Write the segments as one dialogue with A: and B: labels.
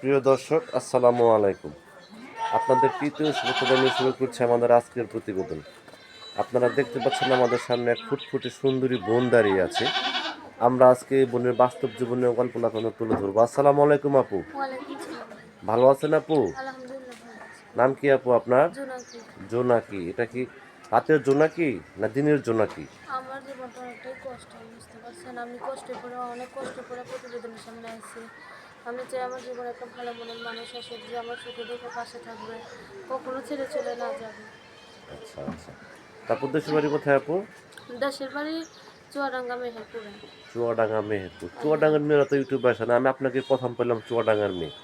A: প্রিয় দর্শক আসসালামু আলাইকুম। আপনাদের তৃতীয় শ্রোতা নিয়ে শুরু করছে আমাদের আজকের প্রতিবেদন। আপনারা দেখতে পাচ্ছেন আমাদের সামনে এক ফুটফুটে সুন্দরী বোন দাঁড়িয়ে আছে। আমরা আজকে এই বোনের বাস্তব জীবনের গল্পটা আপনাদের তুলে ধরবো। আসসালামু আলাইকুম আপু। ভালো আছেন আপু? নাম কি আপু আপনার?
B: জোনাকি।
A: জোনাকি। এটা কি রাতের জোনাকি না দিনের জোনাকি?
B: আমার জীবনটা অনেকটাই কষ্ট বুঝতে পারছেন? আমি কষ্ট করে অনেক কষ্ট করে প্রতিবেদনের সামনে আমি চাই আমার জীবনে একটা ভালো মনের মানুষ আসে যে আমার সুখে দুঃখে পাশে থাকবে কখনো ছেড়ে চলে না যাবে।
A: আচ্ছা আচ্ছা। তারপর দেশের বাড়ি কোথায় আপু?
B: দেশের বাড়ি চুয়াডাঙ্গা মেহেরপুরে।
A: চুয়াডাঙ্গা মেহেরপুর। চুয়াডাঙ্গার মেয়েরা তো ইউটিউবে আসে না আমি আপনাকে প্রথম পেলাম চুয়াডাঙ্গার মেয়ে।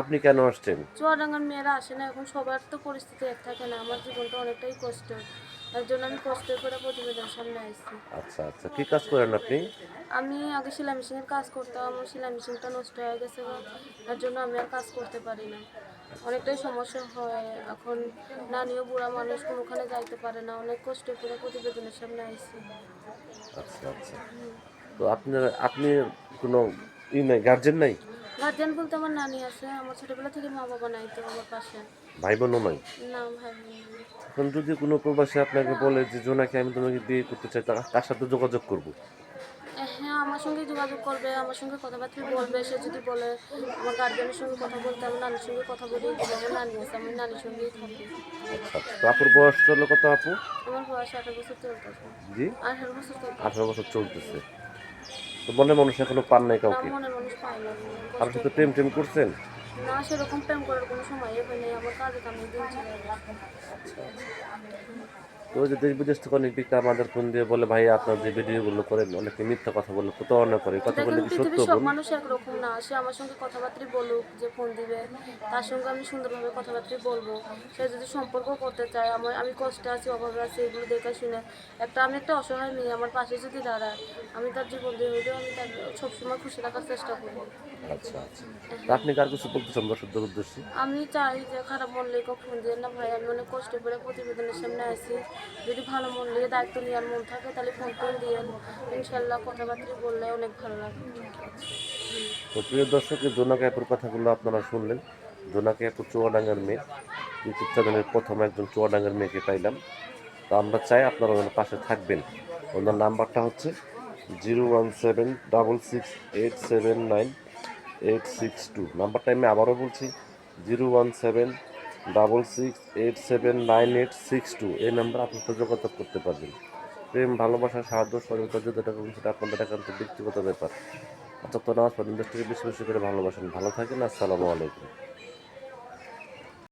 A: আপনি কেন আসছেন?
B: চুয়াডাঙ্গার মেয়েরা আসে না এখন সবার তো পরিস্থিতি এক থাকে না আমার জীবনটা অনেকটাই কষ্ট তার জন্য আমি কষ্ট করে প্রতিবেদনের সামনে আসছি।
A: আচ্ছা আচ্ছা। কি কাজ করেন আপনি?
B: আমি আগে সেলাই মেশিনের কাজ করতাম আমার সেলাই মেশিনটা নষ্ট হয়ে গেছে তার জন্য আমি আর কাজ করতে পারি না। অনেকটাই সমস্যা হয়। এখন নানিও বুড়া মানুষ কোনোখানে যাইতে পারে না। অনেক কষ্ট করে প্রতিবেদনের সামনে আইসি
A: আচ্ছা আচ্ছা। তো আপনার আপনি কোনো ই নাই গার্জেন নাই?
B: গার্জিয়ান বলতে আমার নানি আছে। আমার ছোটবেলা থেকে মা বাবা নাই তো আমার পাশে।
A: ভাই বোনও নাই?
B: না ভাই বোন।
A: এখন যদি কোনো প্রবাসী আপনাকে বলে যে জোনাকে আমি তোমাকে বিয়ে করতে চাই তার সাথে যোগাযোগ করব?
B: হ্যাঁ আমার সঙ্গে যোগাযোগ করবে আমার সঙ্গে কথাবার্তা বলবে। সে যদি বলে আমার সঙ্গে কথা বলতে আমার নানির সঙ্গে কথা বলি আমার নানি আছে আমার নানির সঙ্গেই থাকি।
A: আচ্ছা তো আপুর বয়স কত আপু?
B: আমার বয়স আঠারো বছর চলতেছে।
A: জি?
B: আঠারো বছর
A: আঠারো বছর চলতেছে। তো মনে মানুষ এখনও পান নাই কাউকে? কারোর সাথে প্রেম টেম করছেন?
B: না সেরকম প্রেম করার কোনো সময় নাই আমার কাজে কামে দিন চলে
A: ওই যে দেশ বিদেশ থেকে অনেক ব্যক্তি আমাদের ফোন দিয়ে বলে ভাই আপনার যে ভিডিওগুলো করেন অনেকে মিথ্যা কথা বলে প্রতারণা করে। কথাগুলো
B: দেখেন
A: কি সত্য
B: সব মানুষ একরকম না। সে আমার সঙ্গে কথাবার্তা বলুক যে ফোন দিবে তার সঙ্গে আমি সুন্দরভাবে কথাবার্তা বলব। সে যদি সম্পর্ক করতে চায় আমার আমি কষ্টে আছি অভাবে আছি এগুলো দেখে শুনে। একটা আমি একটা অসহায় মেয়ে আমার পাশে যদি দাঁড়ায় আমি তার জীবন দিয়ে হইলেও আমি তার সবসময় খুশি রাখার চেষ্টা করব।
A: আচ্ছা আচ্ছা। আপনি কার কিছু বলতে চান দর্শকদের উদ্দেশ্যে
B: আমি চাই যে খারাপ মন লেগে ফোন দিয়ে না ভাই আমি অনেক কষ্ট করে প্রতিবেদনের সামনে আছি যদি ভালো মন নিয়ে দায়িত্ব নেওয়ার মন থাকে তাহলে ফোন টোন দিয়ে ইনশাল্লাহ কথাবার্তা বললে অনেক ভালো লাগবে।
A: তো প্রিয় দর্শক এই জোনাক অ্যাপের কথাগুলো আপনারা শুনলেন। জোনাক অ্যাপ চুয়াডাঙ্গার মেয়ে। ইউটিউব চ্যানেলের প্রথম একজন চুয়াডাঙ্গার মেয়েকে পাইলাম। তো আমরা চাই আপনারা ওনার পাশে থাকবেন। ওনার নাম্বারটা হচ্ছে zero one seven double six eight seven nine eight six two নাম্বারটা আমি আবারও বলছি zero one seven double six eight seven nine eight six two এই নাম্বার আপনারা যোগাযোগ করতে পারবেন। প্রেম, ভালোবাসা, সাহায্য, সহযোগিতা যেটা করুন সেটা আপনাদের একান্ত ব্যক্তিগত ব্যাপার। আচ্ছা তো নামাজ পড়েন দেশটাকে বেশি বেশি করে ভালোবাসেন। ভালো থাকেন, আসসালামু আলাইকুম।